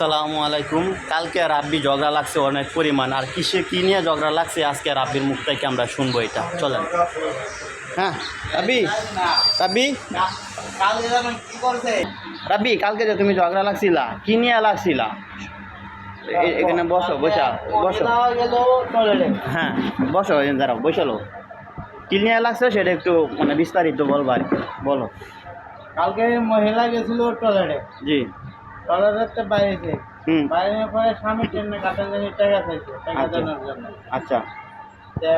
আসসালামু আলাইকুম। কালকে রাব্বি ঝগড়া লাগছে অনেক পরিমাণ। আর কিসে কী নিয়ে ঝগড়া লাগছে আজকে রাব্বির মুখ থেকে আমরা শুনব এটা। চলেন। হ্যাঁ রাব্বি? রাব্বি? রাব্বি কালকে যে তুমি ঝগড়া লাগছিলা কি নিয়ে লাগছিলা? এখানে বসো বসা বসো। হ্যাঁ বসো দাঁড়াও বসল কি নিয়ে লাগছে সেটা একটু মানে বিস্তারিত বলব আর কি। বলো। কালকে মহিলা গেছিল টয়লেটে। জি। টয়লেটের বাইরেছে হুম। বাইরে পরে স্বামী ট্রেনে কাটার জন্য টাকা চাইছে টাকা আচ্ছা। দেওয়ার জন্য। আচ্ছা।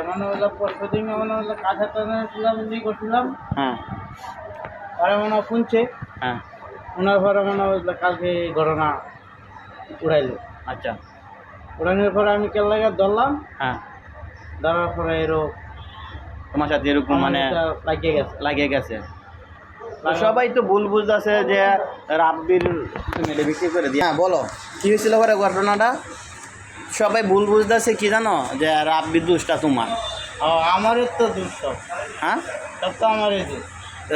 মনে হলো পরশু দিন মনে হলো কাঁচা ট্রেনে ছিলাম ই করছিলাম। হ্যাঁ। পরে মনে হয় শুনছে হ্যাঁ। ওনার পরে মনে হলো কালকে ঘটনা উড়াইলো। আচ্ছা। উড়ানোর পরে আমি কেল লাগে ধরলাম। হ্যাঁ। ধরার পরে এরও তোমার সাথে এরকম মানে লাগিয়ে গেছে। লাগিয়ে গেছে? সবাই তো ভুল বুঝতেছে যে রাব্বির এটা বিক্রি করে দিয়ে হ্যাঁ বলো। কি হয়েছিল পরে ঘটনাটা? সবাই ভুল বুঝতেছে কি জানো? যে রাব্বির দোষটা তোমার। ও, আমারও তো দুষ্ট হ্যাঁ? সব তো আমারই দোষ।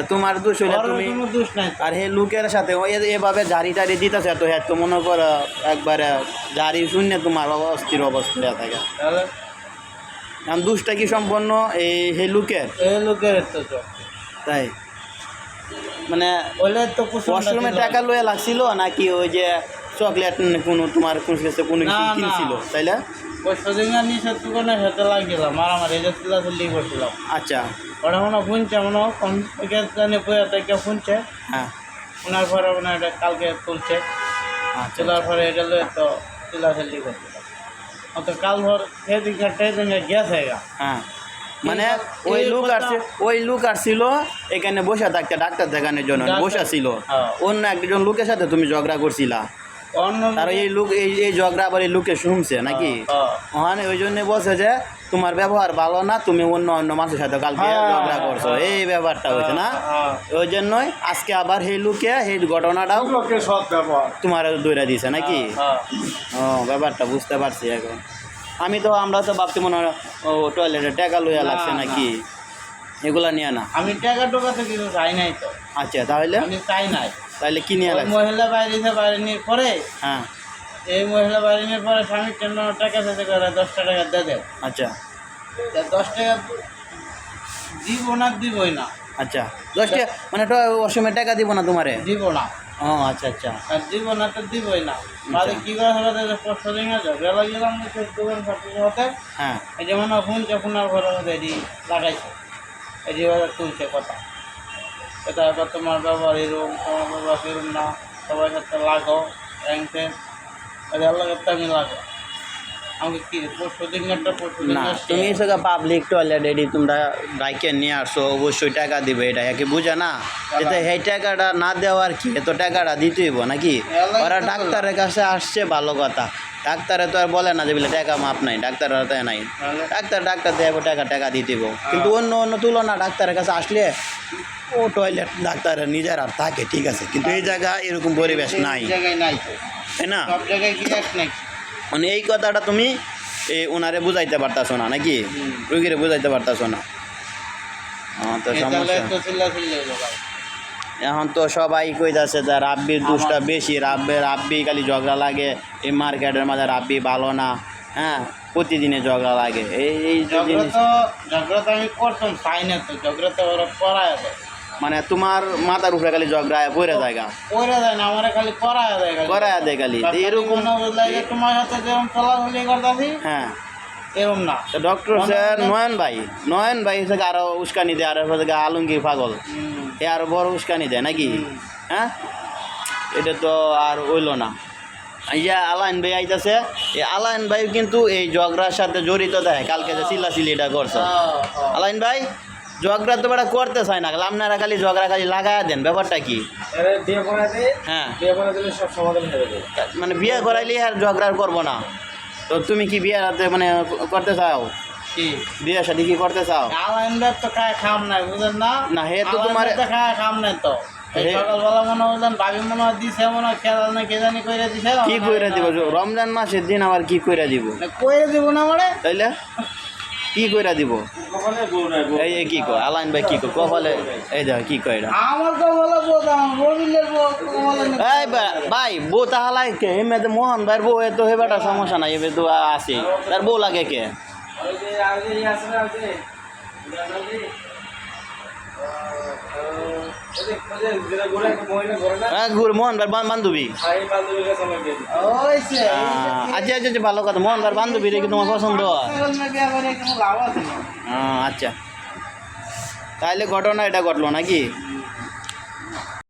তোমার দোষ হইলে তুমি দোষ নাই। আর হে লোকের সাথে এভাবে জারি টারি দিতেছে তো হ্যাঁ তো মনে কর একবারে জারি শূন্য তোমার অস্থির অবস্থা থাকে। দুষ্টা কি সম্পন্ন? এই হে লোকের। এই লোকের তাই? মানে ওলে তো ওয়াশরুমে টাকা লয়ে লাগছিল নাকি ওই যে চকলেট কোনো তোমার কোন কাছে কোনো কিছু। কিনছিল তাইলে ওই সদিঙ্গা নিচে দোকানে হেঁটে লাগিয়েছিলাম মারামারি এই যে চিল্লাচিল্লি করছিলাম। আচ্ছা। ওরা মনে হয় শুনছে মনে হয় কম জানি বইয়া থেকে শুনছে হ্যাঁ। শোনার পরে মনে হয় এটা কালকে তুলছে। আচ্ছা। তোলার পরে এটা লয়ে তো চিল্লাচিল্লি করছিল। ও তো কাল ভর সেদিকে ট্রেনে গেছে গা হ্যাঁ। মানে ওই লোক আসছে ওই লোক আসছিল এখানে বসে থাকতে ডাক্তার দেখানোর জন্য বসা ছিল হ্যাঁ। অন্য একজন লোকের সাথে তুমি ঝগড়া করছিলা আর এই লোক এই এই ঝগড়া আবার এই লোকে শুনছে নাকি হ্যাঁ। ওখানে ওই জন্য বলছে যে তোমার ব্যবহার ভালো না তুমি অন্য অন্য মানুষের সাথে কালকে হ্যাঁ। ঝগড়া করছ এই ব্যাপারটা হয়েছে না হ্যাঁ। ওই জন্যই আজকে আবার সেই লোকে সেই ঘটনাটাও তোমার দৌড়া দিয়েছে নাকি হ্যাঁ। ও ব্যাপারটা বুঝতে পারছি এখন আমি তো আমরা তো ভাবছি মনে হয় ও টয়লেটে টাকা লইয়া লাগছে নাকি? এগুলা নিয়ে না? আমি টাকা টোকা তো কিছু চাই নাই তো। আচ্ছা তাহলে? আমি চাই নাই। তাহলে কি নিয়ে লাগছে? মহিলা বাইরে বাইরে নিয়ে পরে হ্যাঁ। এই মহিলা বাইরে নিয়ে পরে স্বামী কেন টাকা সাথে করে দশটা টাকা দিয়ে দেব আচ্ছা। দশ টাকা দিব না দিবই না। আচ্ছা। দশ টাকা মানে অসময়ে টাকা দিব না তোমারে? দিব না। ও আচ্ছা আচ্ছা। আর দিব না তো দিবই না। বাদে কি করে হলো ঝগড়া লাগিয়েলাম দোকান ফাটি হতে হ্যাঁ। এই যেমন ফোন আর ঘরে মধ্যে এটি লাগাইছে এটি এবার তুলছে কথা। এটা এবার তোমার ব্যবহার এরকম তোমার ব্যবহার এরকম না। সবাই সাথে লাগো র্যাঙ্কে আল্লাহ কাছে আমি লাগো না তুমি সেটা পাবলিক টয়লেট এটি তোমরা বাইকে নিয়ে আসছো অবশ্যই টাকা দিবে এটা। একে বুঝে না? যাতে এই টাকাটা না দেওয়ার কি? এত টাকাটা দিতেইব নাকি? ওরা ডাক্তারের কাছে আসছে ভালো কথা। ডাক্তারে তো আর বলে না যে বলে টাকা মাপ নাই ডাক্তাররা তো নাই। ডাক্তার ডাক্তার দেবো টাকা টাকা দিতেইব কিন্তু অন্য অন্য তুলনা ডাক্তারের কাছে আসলে ও টয়লেট ডাক্তারের নিজের আর থাকে ঠিক আছে। কিন্তু এই জায়গায় এরকম পরিবেশ নাই। জায়গায় নাই। তাই না? সব জায়গায় কি নাই? মানে এই কথাটা তুমি এই ওনারে বুঝাইতে পারতাছো না নাকি? রুগীরে বুঝাইতে পারতাছো না। তো সমস্যা। এখন তো সবাই কইতাছে যে রাব্বির দুষ্টা বেশি রাব্বে রাব্বি খালি ঝগড়া লাগে এই মার্কেটের মাঝে রাব্বি ভালো না হ্যাঁ? প্রতিদিনে ঝগড়া লাগে। এই ঝগড়া জিনিস তো ঝগড়া তো আমি করতাম চাই না তো ঝগড়া তো ওরা করায় মানে তোমার মাথার উপরে খালি ঝগড়া পড়ে জায়গা কইরা দেয় না আমার খালি করায় দেয় করায় দেয় খালি। এরকম তোমার সাথে যেমন চলাচলি করতেছি হ্যাঁ। এরকম না। ডক্টর স্যার নয়ন ভাই। নয়ন ভাই থেকে আরও উস্কানি দেয় আর থেকে আলমগীর পাগল। এ আরও বড় উস্কানি দেয় নাকি? হ্যাঁ? এটা তো আর হইল না। ইয়া আলাইন ভাই আইতাছে এই আলাইন ভাই কিন্তু এই ঝগড়ার সাথে জড়িত দেয়। কালকে যে চিল্লাচিল্লি এটা করছে। আলাইন ভাই? ঝগড়া তো বেটা করতে চায় না আপনারা খালি ঝগড়া খালি লাগায় দেন ব্যাপারটা কি? হ্যাঁ। মানে বিয়ে করাইলে আর ঝগড়া আর করব না। তো তুমি কি বিয়ে মানে করতে চাও? বিয়ে শাদি কি করতে চাও? তো খায় খাম নাই বুঝেন না? না, হে তো তোমার- তো খায় খাম নাই তো। কে কইরা দিছে কি কইরা দিব? রমজান মাসের দিন আবার কি কইরা দিব? কইরা দিব না মানে? তাইলে? কি কইরা দিব? কপালে বউ নাই বউ এই কি কয়? আলাইন ভাই কি কয়? কপালে এই দেখ কি কয় এটা? এই বা- ভাই বউ তাহালাই কে? এমে তো মোহন ভাই বউ এ তো হেবাটা সমস্যা নাই এবে তো আছে। তার বউ লাগে কে? ওই যে আগে আছে না ওই যে ঘুর মোহন ভাইয়ের বান্ধবী। আচ্ছা আচ্ছা আচ্ছা ভালো কথা। মোহনবার বান্ধবী রে কি তোমার পছন্দ? আচ্ছা। তাহলে ঘটনা এটা ঘটলো নাকি?